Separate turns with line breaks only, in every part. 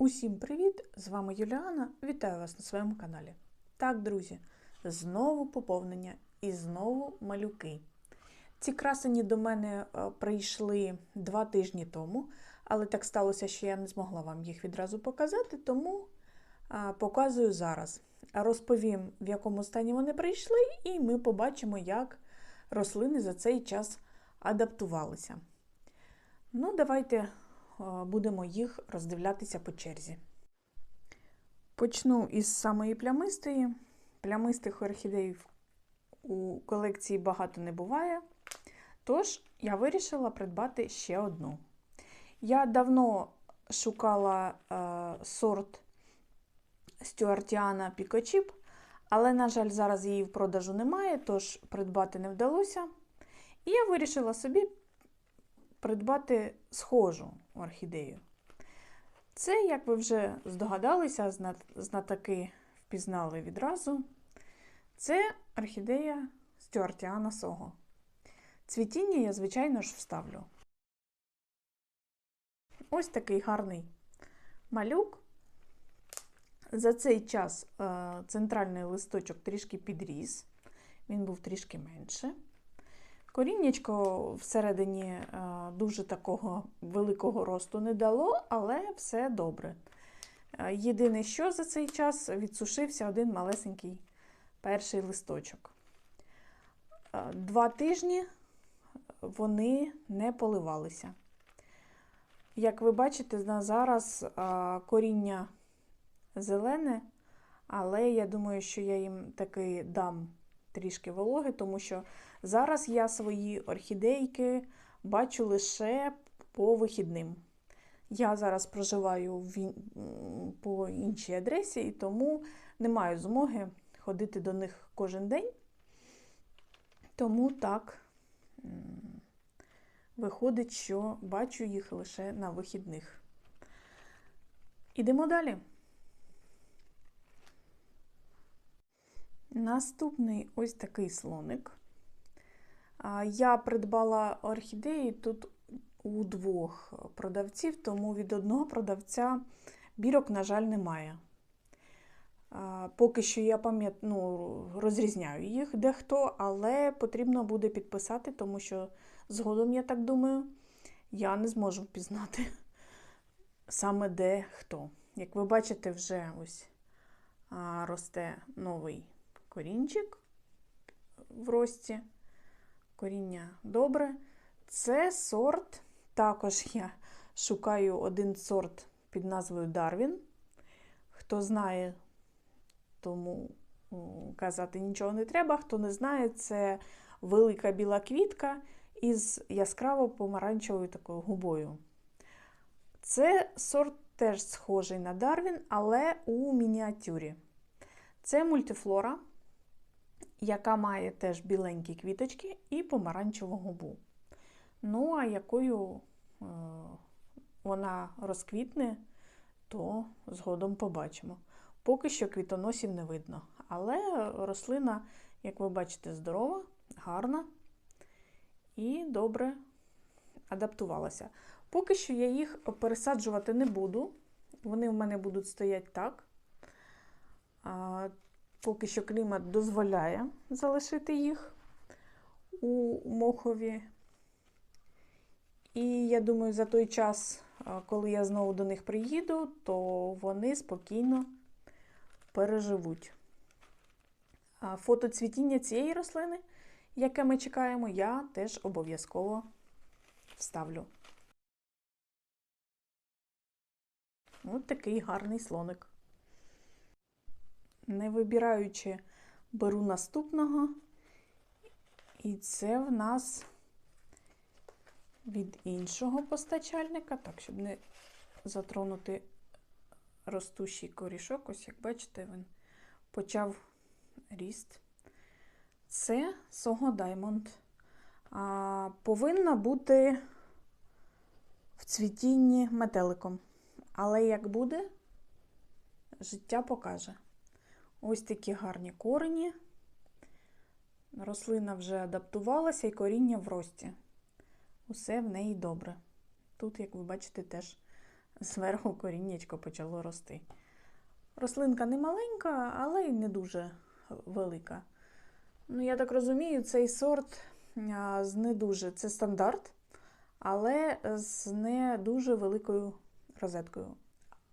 Усім привіт! З вами Юліана. Вітаю вас на своєму каналі. Так, друзі, знову поповнення і знову малюки. Ці красені до мене е, прийшли два тижні тому, але так сталося, що я не змогла вам їх відразу показати, тому показую зараз. Розповім, в якому стані вони прийшли, і ми побачимо, як рослини за цей час адаптувалися. Ну, давайте будемо їх роздивлятися по черзі. Почну із самої плямистої. Плямистих орхідей у колекції багато не буває. Тож я вирішила придбати ще одну. Я давно шукала е, сорт Стюартіана Пікочіп, але, на жаль, зараз її в продажу немає, тож придбати не вдалося. І я вирішила собі придбати схожу орхідею. Це, як ви вже здогадалися, знатаки впізнали відразу. Це орхідея Стюартіана Сого. Цвітіння я, звичайно ж, вставлю. Ось такий гарний малюк. За цей час е, центральний листочок трішки підріс, він був трішки менше. Коріннячко всередині е, дуже такого великого росту не дало, але все добре. Е, єдине, що за цей час відсушився один малесенький перший листочок. Е, два тижні вони не поливалися. Як ви бачите, зараз коріння зелене, але я думаю, що я їм таки дам трішки вологи, тому що зараз я свої орхідейки бачу лише по вихідним. Я зараз проживаю по іншій адресі, і тому не маю змоги ходити до них кожен день. Тому так виходить, що бачу їх лише на вихідних. Ідемо далі. Наступний ось такий слоник. Я придбала орхідеї тут у двох продавців, тому від одного продавця бірок, на жаль, немає. Поки що я пам'ят... ну, розрізняю їх дехто, але потрібно буде підписати, тому що згодом, я так думаю, я не зможу впізнати саме де хто. Як ви бачите, вже ось росте новий корінчик в рості. Коріння добре. Це сорт, також я шукаю один сорт під назвою Дарвін. Хто знає, тому казати нічого не треба. Хто не знає, це велика біла квітка із яскраво помаранчевою такою губою. Це сорт теж схожий на Дарвін, але у мініатюрі. Це мультифлора яка має теж біленькі квіточки і помаранчеву губу. Ну, а якою е, вона розквітне, то згодом побачимо. Поки що квітоносів не видно. Але рослина, як ви бачите, здорова, гарна і добре адаптувалася. Поки що я їх пересаджувати не буду. Вони в мене будуть стояти так. Поки що клімат дозволяє залишити їх у мохові. І я думаю, за той час, коли я знову до них приїду, то вони спокійно переживуть. Фото цвітіння цієї рослини, яке ми чекаємо, я теж обов'язково вставлю. Ось такий гарний слоник не вибираючи, беру наступного. І це в нас від іншого постачальника, так, щоб не затронути ростущий корішок, ось як бачите, він почав ріст. Це Сого. А, Повинна бути в цвітінні метеликом. Але як буде, життя покаже. Ось такі гарні корені. Рослина вже адаптувалася і коріння в рості. Усе в неї добре. Тут, як ви бачите, теж зверху коріннячко почало рости. Рослинка не маленька, але й не дуже велика. Ну, я так розумію, цей сорт з не дуже це стандарт, але з не дуже великою розеткою.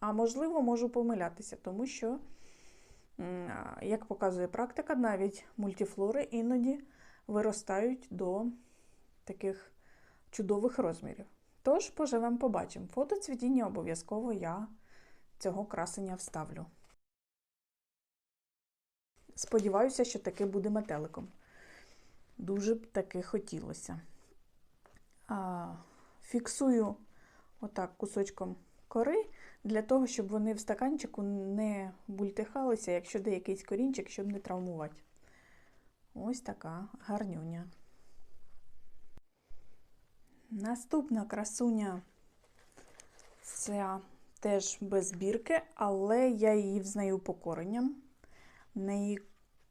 А можливо, можу помилятися, тому що, як показує практика, навіть мультифлори іноді виростають до таких чудових розмірів. Тож, поживемо, побачимо. Фото цвітіння обов'язково я цього красення вставлю. Сподіваюся, що таки буде метеликом. Дуже б таки хотілося. А, фіксую отак кусочком кори для того, щоб вони в стаканчику не бультихалися, якщо де якийсь корінчик, щоб не травмувати. Ось така гарнюня. Наступна красуня ця теж без бірки, але я її взнаю по коренням. В неї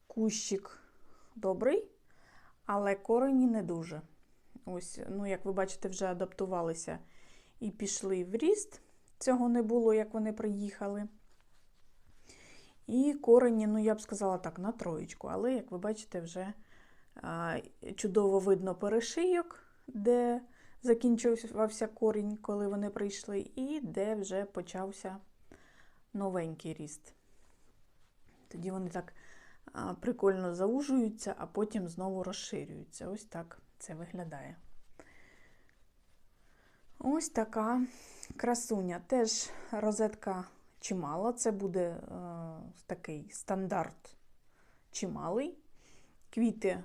кущик добрий, але корені не дуже. Ось, ну, як ви бачите, вже адаптувалися і пішли в ріст. Цього не було, як вони приїхали. І корені, ну, я б сказала так, на троєчку. Але, як ви бачите, вже а, чудово видно перешийок, де закінчувався корінь, коли вони прийшли, і де вже почався новенький ріст. Тоді вони так а, прикольно заужуються, а потім знову розширюються. Ось так це виглядає. Ось така красуня. Теж розетка чимала. Це буде е, такий стандарт чималий. Квіти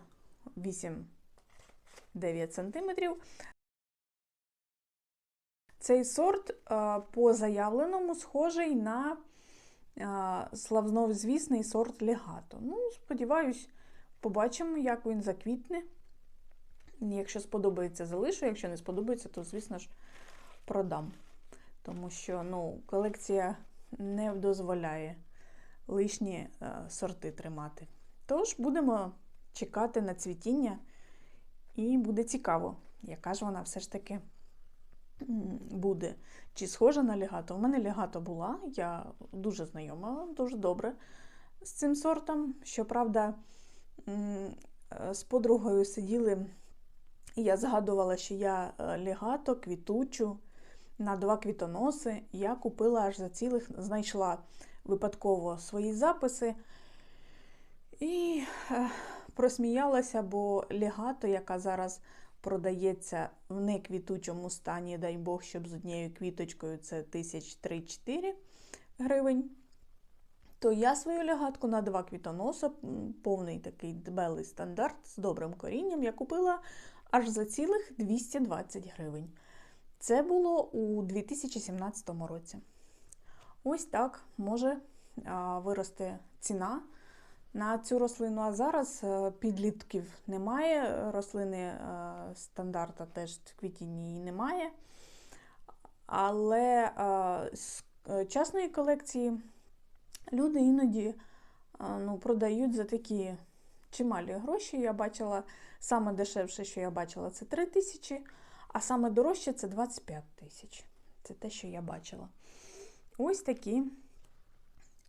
8-9 см. Цей сорт е, по заявленому схожий на е, славнозвісний сорт легато. Ну, сподіваюсь, побачимо, як він заквітне. Якщо сподобається, залишу, якщо не сподобається, то, звісно ж, продам. Тому що ну, колекція не дозволяє лишні е, сорти тримати. Тож будемо чекати на цвітіння, і буде цікаво, яка ж вона все ж таки буде. Чи схожа на лягато? У мене лягато була, я дуже знайома, дуже добре з цим сортом. Щоправда, з подругою сиділи, я згадувала, що я лягато, квітучу на два квітоноси. Я купила аж за цілих, знайшла випадково свої записи. І просміялася, бо лягато, яка зараз продається в неквітучому стані, дай Бог, щоб з однією квіточкою це 1003-4 гривень. То я свою лягатку на два квітоноса, повний такий дбелий стандарт з добрим корінням, я купила аж за цілих 220 гривень. Це було у 2017 році. Ось так може вирости ціна на цю рослину. А зараз е, підлітків немає, рослини е, стандарта теж квітіння її немає. Але е, з частної колекції люди іноді ну, продають за такі чималі гроші. Я бачила саме дешевше, що я бачила, це 3 тисячі, а саме дорожче це 25 тисяч. Це те, що я бачила. Ось такі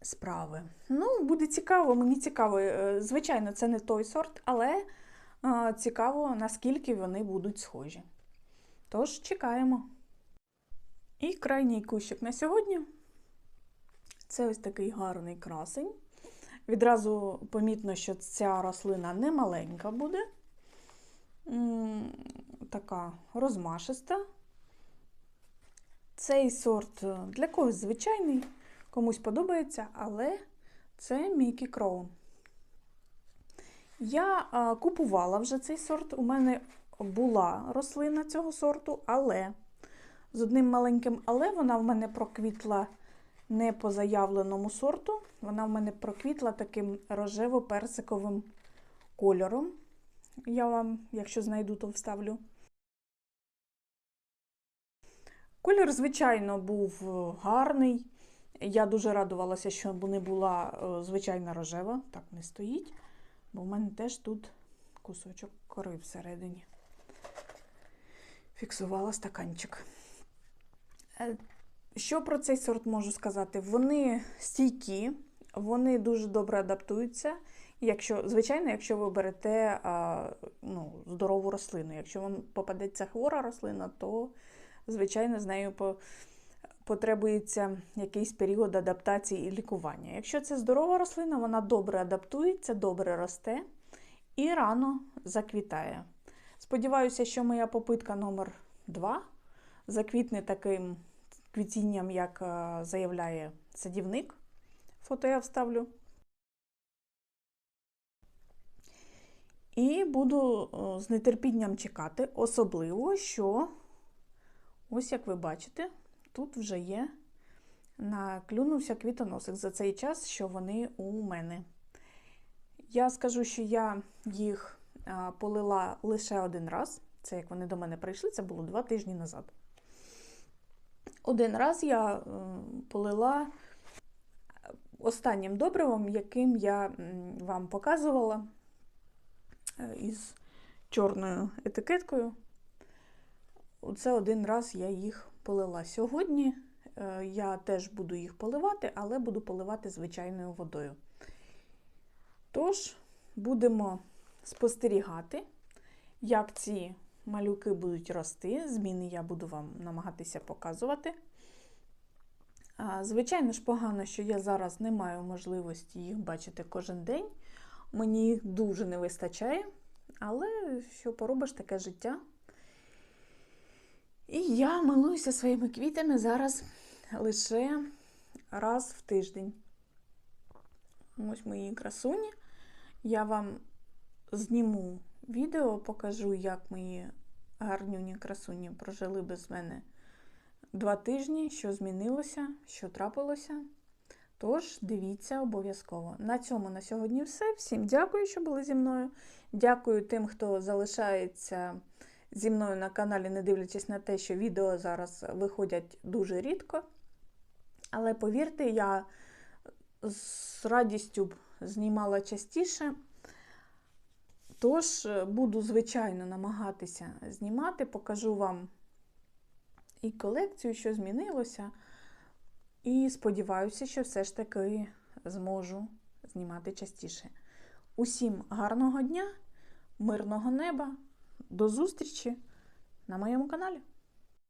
справи. Ну, буде цікаво, мені цікаво. Е, звичайно, це не той сорт, але цікаво, наскільки вони будуть схожі. Тож, чекаємо. І крайній кущик на сьогодні це ось такий гарний красень. Відразу помітно, що ця рослина не маленька буде, така розмашиста. Цей сорт е, для когось звичайний, комусь подобається, але це Мікі Кроун. Я купувала вже цей сорт. У мене була рослина цього сорту, але з одним маленьким але вона в мене проквітла не по заявленому сорту. Вона в мене проквітла таким рожево-персиковим кольором. Я вам, якщо знайду, то вставлю. Колір, звичайно, був гарний. Я дуже радувалася, що не була е, звичайна рожева, так не стоїть, бо в мене теж тут кусочок кори всередині. Фіксувала стаканчик. Що про цей сорт можу сказати? Вони стійкі, вони дуже добре адаптуються. Якщо, звичайно, якщо ви берете а, ну, здорову рослину. Якщо вам попадеться хвора рослина, то, звичайно, з нею по, потребується якийсь період адаптації і лікування. Якщо це здорова рослина, вона добре адаптується, добре росте і рано заквітає. Сподіваюся, що моя попитка номер 2 заквітне таким квітінням, як е, заявляє садівник. Фото я вставлю. І буду е, з нетерпінням чекати, особливо, що, ось як ви бачите, тут вже є, наклюнувся квітоносик за цей час, що вони у мене. Я скажу, що я їх полила лише один раз. Це як вони до мене прийшли, це було два тижні назад. Один раз я е, полила останнім добривом, яким я вам показувала е, із чорною етикеткою. Оце один раз я їх полила. Сьогодні е, я теж буду їх поливати, але буду поливати звичайною водою. Тож, будемо спостерігати, як ці малюки будуть рости. Зміни я буду вам намагатися показувати. Звичайно ж, погано, що я зараз не маю можливості їх бачити кожен день. Мені їх дуже не вистачає, але що поробиш таке життя. І я милуюся своїми квітами зараз лише раз в тиждень. Ось мої красуні. Я вам зніму відео, покажу, як мої гарнюні красуні прожили без мене два тижні, що змінилося, що трапилося. Тож, дивіться обов'язково. На цьому на сьогодні все. Всім дякую, що були зі мною. Дякую тим, хто залишається зі мною на каналі, не дивлячись на те, що відео зараз виходять дуже рідко. Але повірте, я з радістю знімала частіше. Тож, буду, звичайно, намагатися знімати, покажу вам і колекцію, що змінилося. І сподіваюся, що все ж таки зможу знімати частіше. Усім гарного дня, мирного неба, до зустрічі на моєму каналі!